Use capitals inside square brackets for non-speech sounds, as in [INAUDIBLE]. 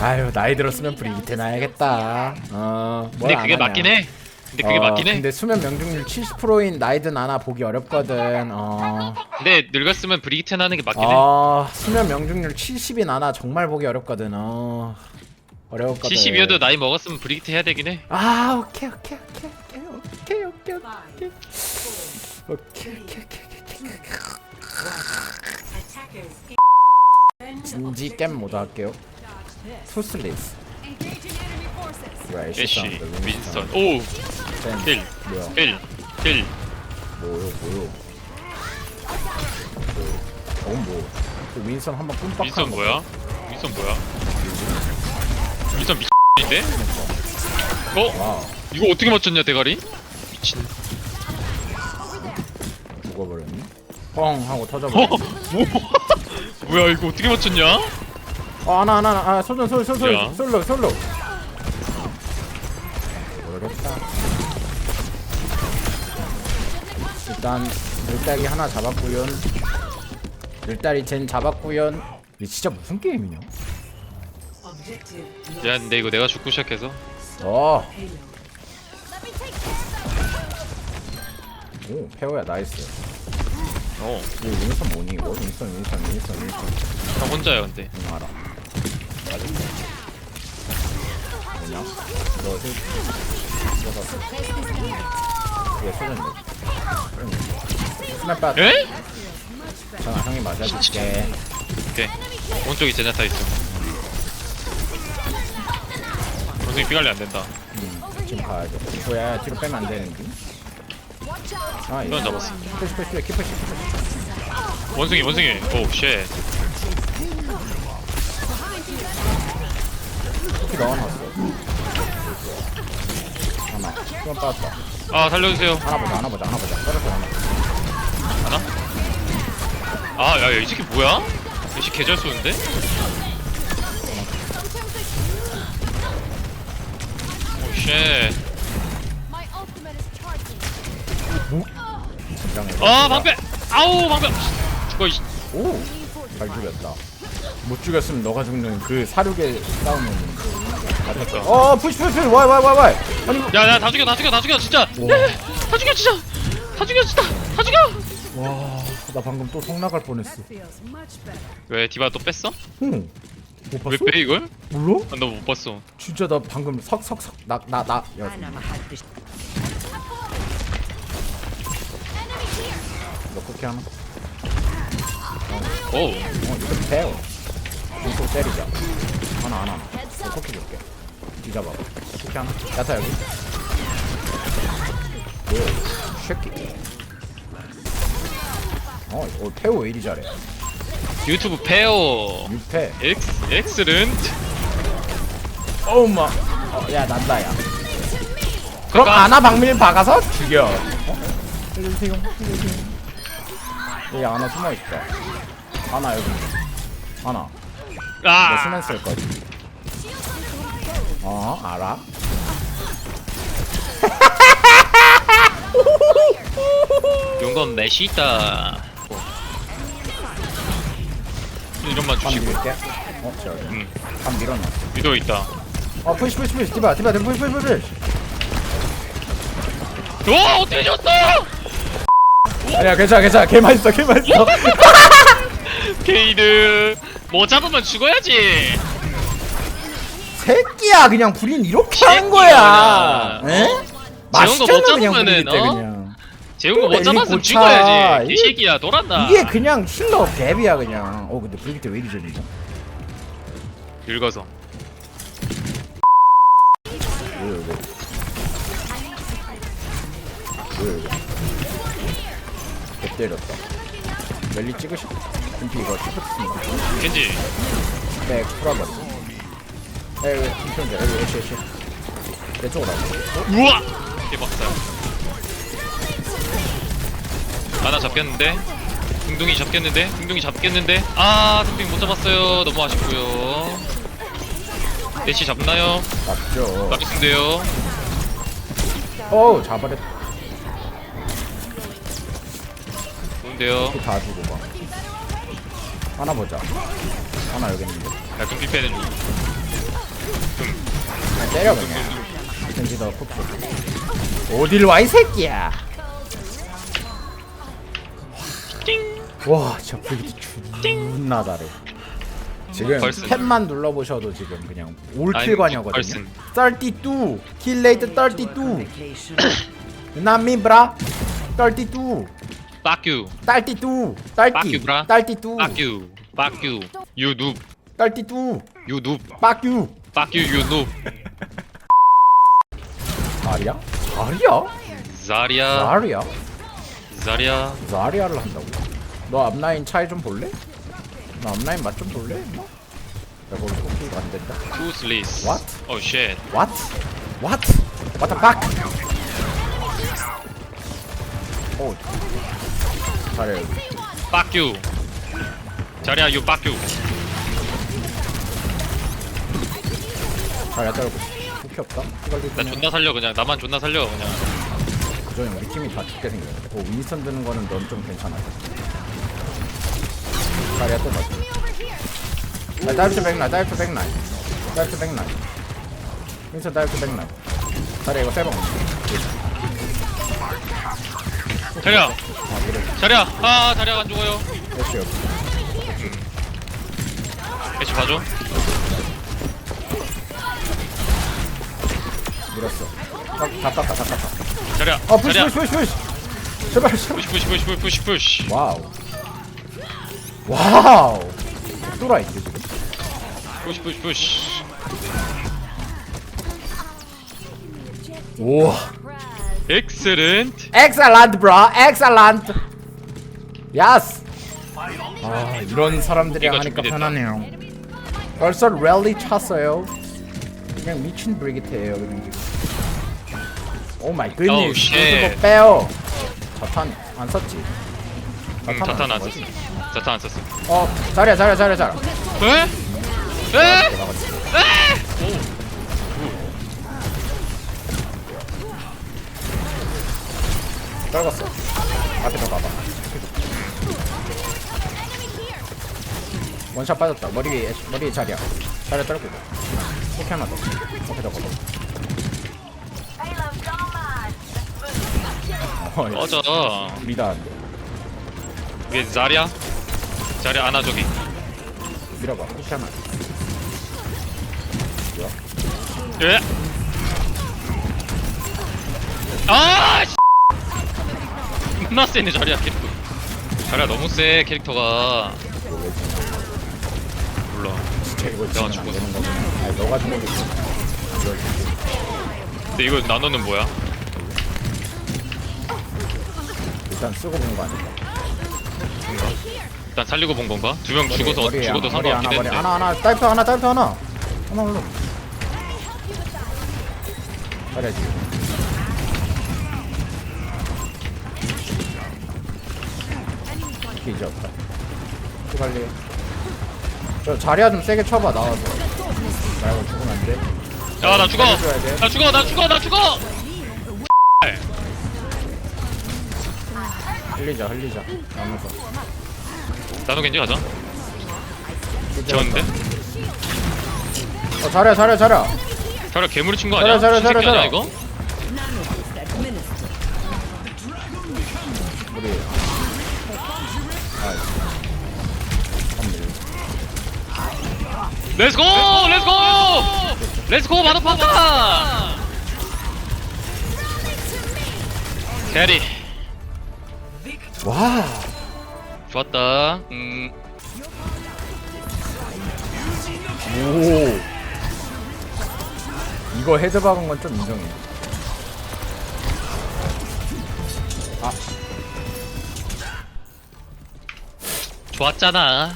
아유 나이 들었으면 브리기테 나야겠다. 어. 뭘 근데 안 그게 하냐. 맞긴 해. 근데 그게 어, 맞긴 해. 근데 수면 명중률 70%인 나이든 아나 보기 어렵거든. 어. 근데 늙었으면 브리기텐 하는 게 맞긴 해. 아 수면 명중률 70인 아나 정말 보기 어렵거든. 어. 어려웠거든. 70이어도 나이 먹었으면 브리기텐 해야 되긴 해. 아 오케이 오케이 오케이 오케이 오케이 오케이 오케이 오케이 오케이 오케이 오케이 진지 게임 모드 할게요. 투슬리스. 애쉬, 윈스턴. 오, 힐, 뭐야? 힐, 힐. 뭐요 뭐요? 어 뭐? 그 윈선 한번 뿜빡. 윈스턴 뭐야? 윈스턴 뭐야? 윈스턴 미친인데? 어? 와 이거 어떻게 맞췄냐 대가리? 미친. 죽어버렸니? 뻥 하고 어? 터져버렸. 뭐? [LAUGHS] 뭐야 이거 어떻게 맞췄냐? 어 하나 하나 하나 아 소전 소전 소전 야. 솔로 솔로. 모르겠다. 일단 물딸기 하나 잡았구연. 물딸이 쟨 잡았구연. 이게 진짜 무슨 게임이냐? 야 근데 이거 내가 죽고 시작해서 어. 오 페어야 나이스. 어, 이거 윈선 뭐니 이거? 윈선 윈선 윈선 윈선. 형 혼자야 근데. 응 알아. 뭐냐? 너 힐. 이거 얘 소전 내. 스맵 빠. 에? 잠깐 형이 맞아줄게. 오케이. 오른쪽에 제나타 있어. 원숭이 삐갈리 안 된다. 음, 지금 가야 돼. 뭐야 뒤로 빼면 안 되는데. 아 이건 잡았어. 키퍼시 키퍼시 키퍼시. 원숭이 원숭이. 오 쉣. 키 넣어놨어. 하나. 그만 빠졌다. 아 살려주세요. 하나 보자 하나 보자 하나 보자. 떨어져 하나. 하나? 아, 야, 야, 이 새끼 뭐야? 이 새끼 개잘 쏘는데? 오, 쉣. 긴장해. 아, 방패! 아우, 방패! 죽어, 이 오! 잘 죽였다. 못 죽였으면 너가 죽는 그 사륙의 싸움이었는데. 그러니까. 어, 푸시 푸시 푸시. 와이 와이 와이 와이. 아니 야, 야, 다 죽여, 다 죽여, 다 죽여, 진짜! 와. 야, 다 죽여, 진짜! 다 죽여, 진짜! 다 죽여! 와, 나 방금 또 성 나갈 뻔했어. 왜, 디바 또 뺐어? 응. 못 봤어? 왜 빼, 이걸? 몰라? 아, 너못 봤어. 진짜 나 방금 석석석 나 나 나. 야, 너 쿠키 하나? 오, 어, 이거 배워. 또 때리자. 하나 하나. 너 쿠키 줄게. 뒤잡아. 쿠키 하나. 야타 여기. 뭐야? 쉐키. 어, 어 태우 왜 이리 잘해? 유튜브 페어. 6패. 엑스, 엑스른트. 어우 마. 어, 야 난다 야. 그럼 그러니까- 아나 박밀 박아서 죽여. 어? 살려주세요. 살려주세요. 여기 아나 숨어 있다. 아나 여기. 아나. 너 아! 수면 쓸 거지. 어 알아. 용건 메시다. 이런만 반 주시고. 밀게. 어 저기. 응. 반 밀어놨어. 위도 있다. 어 푸시 푸시 푸시. 디바 디바 디바 푸시 푸시 푸시. 와, 어떻게 졌어? 아니야 괜찮아 괜찮아. 개 맛있어 개 맛있어. [LAUGHS] 케이드. 뭐 잡으면 죽어야지. 새끼야 그냥 불인 이렇게 새끼야, 하는 거야. 에? 어? 맛있잖아 재운 거못 그냥 잡으면은, 불릴 때 어? 그냥. 재운 거못 엘리 잡았으면 고차. 죽어야지. 이게- 개새끼야, 돌았다. 이게 그냥 힐러 갭이야 그냥. 어 근데 불릴 때왜 이리 저리냐? 늙어서. 왜 왜? 왜 왜? 개 때렸다. 멜리 찍으시? 김피 이거 찍었습니다. 겐지. 네, 풀어버려. 에이, 김피인데 여기 애쉬 애쉬. 내 쪽으로 와. 우와! 개박살. 하나 잡겠는데? 둥둥이 잡겠는데? 둥둥이 잡겠는데? 아, 둥둥이 못 잡았어요. 너무 아쉽고요. 애쉬 잡나요? 맞죠? 나비스인데요. 어우, 잡아냈. 좋은데요. 다 주고 봐. 하나 보자. 하나 여기 있는데. 야 금피 패는 중 그냥 때려 그냥 겐지 너 푹. 어딜 와 이 새끼야. 와, 진짜 브리기트 존나 잘해. 지금. 탭만 눌러보셔도 지금 그냥 아니, 올킬관이거든요. 벌써. 32, 킬레이트 32. Not me, bra. 32, Fuck you 32, Fuck 30, you, bra. 32, Fuck you Fuck you You noob 32, You noob fuck you. Fuck you you noob 자리야? 자리야? 자리야 자리야? 자리야 자리아를 한다고? 너 앞라인 차이 좀 볼래? 너 앞라인 맛 좀 볼래? 뭐? 야 거기 토끼가 안 된다. Toothless What? Oh shit What? What? What the fuck? 오. 잘해. Fuck you 자리야 you fuck you 잘해 떨고. 토끼 없다. 이걸 나 존나 살려 그냥 나만 존나 살려 그냥 그전에 우리 팀이 다 죽게 생겼어. 어, 윈스턴 드는 거는 넌 좀 괜찮아. 자리야 또 맞지. 나 다이브 백라인, 다이브 백라인, 다이브 백라인. 윈스턴 다이브 백라인. 자리야 이거 세번. 자리야 아. 자리야 아 자리야 안 죽어요 됐어요. 애쉬 봐줘 밀었어. 어, 다 땄다, 다 땄다. 자리야 어, 푸시, 자리야 푸시, 푸시, 푸시. 제발, 제발. 푸시 푸시 푸시 푸시 푸시 푸시 와우. 와우. 또라 있지 지금. 푸시 푸시 푸시 우와. 엑셀런트 Excellent, bro. Yes. 아, 이런 사람들이랑 하니까 준비됐다. 편하네요. 벌써 랠리 찼어요. 그냥 미친 브리기트예요, 그냥 지금. 오 마이 Oh, 굿니스. shit. 이거 빼요. 자탄 안 썼지? 응 자탄 안 썼지? 썼어 자탄 안 썼어 어, 잘해, 잘해, 잘해, 잘해. 에? 에? 에? 원샷 빠졌다. 머리 위에 머리 위에 자리야. 자리야 떨고. 이렇게 하나 더. 앞에 더 가봐. 어, 꺼져 리다한데. 위에 자리야 자리야 안아 저기 밀어봐. 이렇게 하나. 예? 아! 씨! [LAUGHS] 존나 세네 자리야 캐릭터 자리야 너무 세 캐릭터가 몰라 진짜 이거 내가 안 죽었어. 되는 거구나. 아니, 너가 죽는 게 근데 이거 나노는 뭐야? 일단 쓰고 본거 아닐까? 일단 살리고 본 건가? 두 명 죽어서 머리, 머리에 죽어도 머리 하나, 상관없긴 머리 했는데 하나, 하나, 다이프 하나, 다이프 하나. 하나 올라. 잘해야지. 이제 없다. 또 갈래요? 저 자리야 좀 세게 쳐봐 나와서. 나 이거 죽으면 안 돼. 야 나 죽어! 돼. 나 죽어! 나 죽어! 나 죽어! 흘리자, 흘리자. 나눠서. 나노 겐지 가자 지웠는데? 어, 잘해, 잘해. 자리야 괴물이 친 거 아니야? 잘해, 잘해, 신새끼 잘해, 아니야 잘해. 이거? 렛츠고! 렛츠고! 렛츠고 마더파카! 캐리 와. 좋았다 음 오. 이거 헤드 박은 건 좀 인정해. 좋았잖아